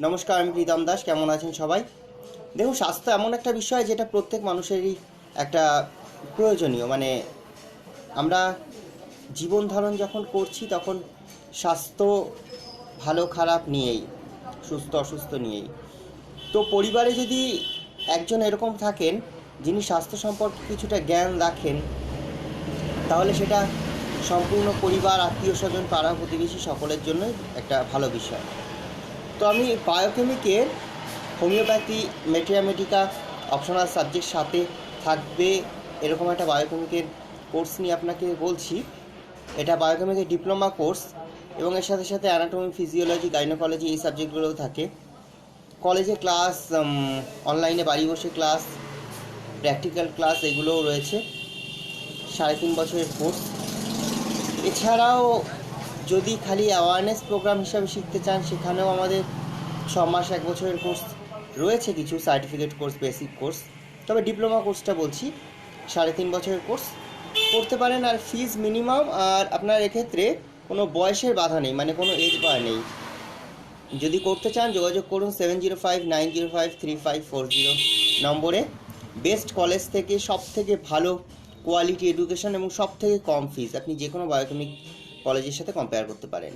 নমস্কার, আমি প্রীতম দাস। কেমন আছেন সবাই? দেখুন, স্বাস্থ্য এমন একটা বিষয় যেটা প্রত্যেক মানুষেরই একটা প্রয়োজনীয়। মানে আমরা জীবন ধারণ যখন করছি, তখন স্বাস্থ্য ভালো, খারাপ নিয়েই, সুস্থ, অসুস্থ নিয়েই। তো পরিবারে যদি একজন এরকম থাকেন, যিনি স্বাস্থ্য সম্পর্কে কিছুটা জ্ঞান রাখেন, তাহলে সেটা সম্পূর্ণ পরিবার আত্মীয় স্বজন পাড়া প্রতিবেশী সকলের জন্যই একটা ভালো বিষয়। তো আমি বায়োকেমিকের হোমিওপ্যাথি মেটিয়ামেটিকা অপশনাল সাবজেক্ট সাথে থাকবে এরকম একটা বায়োকেমিকের কোর্স নিয়ে আপনাকে বলছি। এটা বায়োকেমিকের ডিপ্লোমা কোর্স এবং এর সাথে সাথে অ্যানাটমি ফিজিওলজি গাইনোকোলজি এই সাবজেক্টগুলোও থাকে। কলেজে ক্লাস অনলাইনে বাড়ি বসে ক্লাস প্র্যাকটিক্যাল ক্লাস এগুলোও রয়েছে। সাড়ে তিন বছরের কোর্স এছাড়াও যদি খালি অ্যাওয়ারনেস প্রোগ্রাম হিসাবে শিখতে চান, সেখানেও আমাদের ছ মাস এক বছরের কোর্স রয়েছে, কিছু সার্টিফিকেট কোর্স বেসিক কোর্স তবে ডিপ্লোমা কোর্সটা বলছি, সাড়ে তিন বছরের কোর্স করতে পারেন। আর ফিজ মিনিমাম আর আপনার এক্ষেত্রে কোনো বয়সের বাধা নেই মানে কোনো এজ বার নেই। যদি করতে চান, যোগাযোগ করুন seven zero five nine zero five three five four zero নম্বরে। বেস্ট কলেজ থেকে সব থেকে ভালো কোয়ালিটি এডুকেশন এবং সব থেকে কম ফিজ আপনি যে কোনো বায়োকেমিক কলেজের সাথে কম্পেয়ার করতে পারেন।